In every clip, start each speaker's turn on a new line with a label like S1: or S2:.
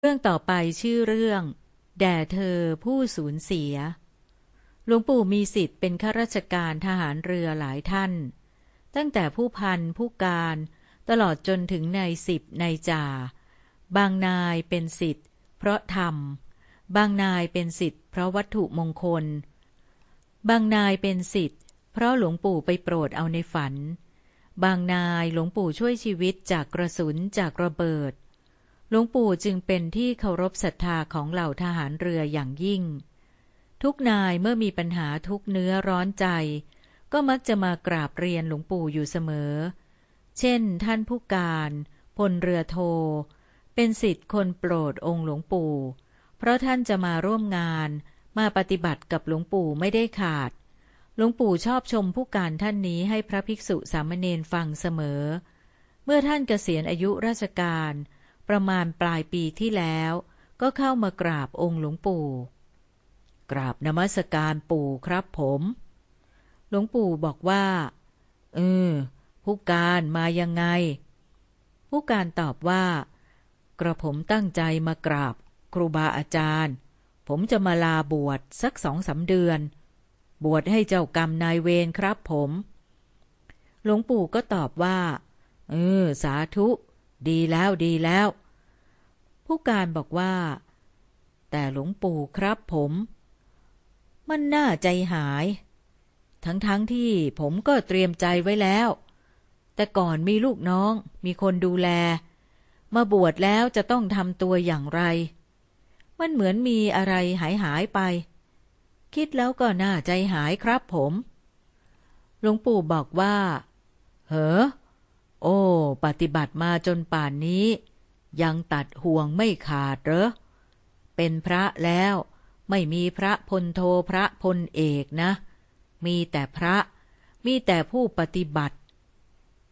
S1: เรื่องต่อไปชื่อเรื่อง แด่เธอผู้สูญเสีย หลวงปู่มีสิทธิ์เป็นข้าราชการทหารเรือหลายท่าน ตั้งแต่ผู้พันผู้การ ตลอดจนถึงนายสิบนายจ่า บางนายเป็นสิทธิ์ เพราะธรรม บางนายเป็นสิทธิ์เพราะวัตถุมงคล บางนายเป็นสิทธิ์ เพราะหลวงปู่ไปโปรดเอาในฝัน บางนายหลวงปู่ช่วยชีวิตจากกระสุนจากระเบิด หลวงปู่จึงเป็นที่เคารพศรัทธาของเหล่าทหารเรืออย่างยิ่ง ทุกนายเมื่อมีปัญหาทุกเนื้อร้อนใจ ก็มักจะมากราบเรียนหลวงปู่อยู่เสมอ เช่น ท่านผู้การพลเรือโท เป็นสิทธิ์คนโปรดองค์หลวงปู่ เพราะท่านจะมาร่วมงานมาปฏิบัติกับหลวงปู่ไม่ได้ขาด หลวงปู่ชอบชมผู้การท่านนี้ให้พระภิกษุสามเณรฟังเสมอ เมื่อท่านเกษียณอายุราชการ ประมาณปลายปีที่แล้ว ก็เข้ามากราบองค์หลวงปู่ กราบนมัสการปู่ครับผม หลวงปู่บอกว่า เออ ผู้การมายังไง ผู้การตอบว่า กระผมตั้งใจมากราบครูบาอาจารย์ ผมจะมาลาบวชสักสองสาเดือน บวชให้เจ้ากรรมนายเวรครับผม หลวงปู่ก็ตอบว่า เออ สาธุ ดีแล้วดีแล้ว ผู้การบอกว่า แต่หลวงปู่ครับผม มันน่าใจหาย ทั้งๆทที่ผมก็เตรียมใจไว้แล้ว แต่ก่อนมีลูกน้อง มีคนดูแล มาบวชแล้วจะต้องทำตัวอย่างไร มันเหมือนมีอะไรหายหายไป คิดแล้วก็น่าใจหายครับผม หลวงปู่บอกว่า เหอโอ้ ปฏิบัติมาจนป่านนี้ ยังตัดห่วงไม่ขาดเหรอ เป็นพระแล้วไม่มีพระพลโทพระพลเอกนะ มีแต่พระมีแต่ผู้ปฏิบัติ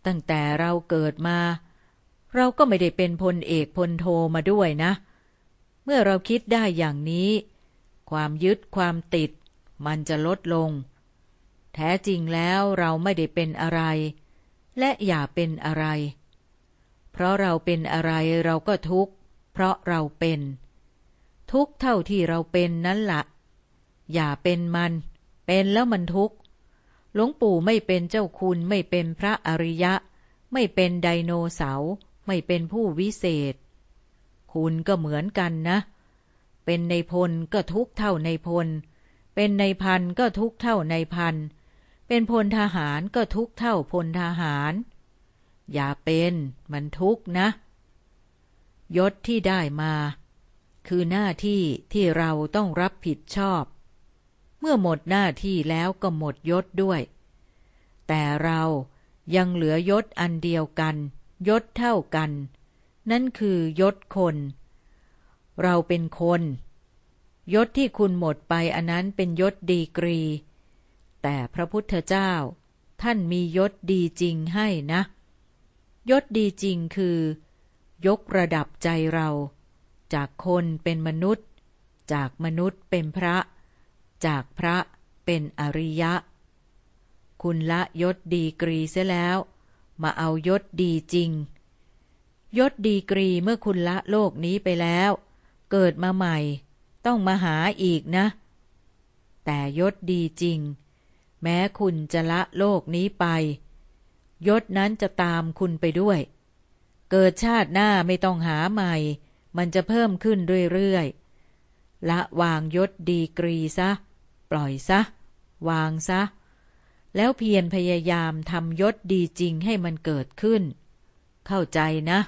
S1: ตั้งแต่เราเกิดมา เราก็ไม่ได้เป็นพลเอกพลโทมาด้วยนะ เมื่อเราคิดได้อย่างนี้ ความยึดความติด มันจะลดลง แท้จริงแล้วเราไม่ได้เป็นอะไร และอย่าเป็นอะไร เพราะเราเป็นอะไรเราก็ทุกข์ เพราะเราเป็น ทุกเท่าที่เราเป็นนั่นละอย่าเป็นมัน เป็นแล้วมันทุกข์ หลวงปู่ไม่เป็นเจ้าคุณไม่เป็นพระอริยะ ไม่เป็นไดโนเสาร์ไม่เป็นผู้วิเศษ คุณก็เหมือนกันนะ เป็นในพลก็ทุกเท่าในพล เป็นในพันก็ทุกเท่าในพัน เป็นพลทหารก็ทุกเท่าพลทหาร อย่าเป็นมันทุกนะ ยศที่ได้มา คือหน้าที่ที่เราต้องรับผิดชอบ เมื่อหมดหน้าที่แล้วก็หมดยศด้วย แต่เรายังเหลือยศอันเดียวกัน ยศเท่ากัน นั่นคือยศคน เราเป็นคน ยศที่คุณหมดไปอันนั้นเป็นยศดีกรี แต่พระพุทธเจ้า ท่านมียศดีจริงให้นะ ยศดีจริงคือ ยกระดับใจเรา จากคนเป็นมนุษย์ จากมนุษย์เป็นพระ จากพระเป็นอริยะ คุณละยศดีกรีเสียแล้ว มาเอายศดีจริง ยศดีกรีเมื่อคุณละโลกนี้ไปแล้ว เกิดมาใหม่ ต้องมาหาอีกนะ แต่ยศดีจริง แม้คุณจะละโลกนี้ไป ยศนั้นจะตามคุณไปด้วย เกิดชาติหน้าไม่ต้องหาใหม่ มันจะเพิ่มขึ้นเรื่อยๆ ละวางยศดีกรีซะ ปล่อยซะ วางซะ แล้วเพียรพยายามทำยศดีจริงให้มันเกิดขึ้น เข้าใจนะ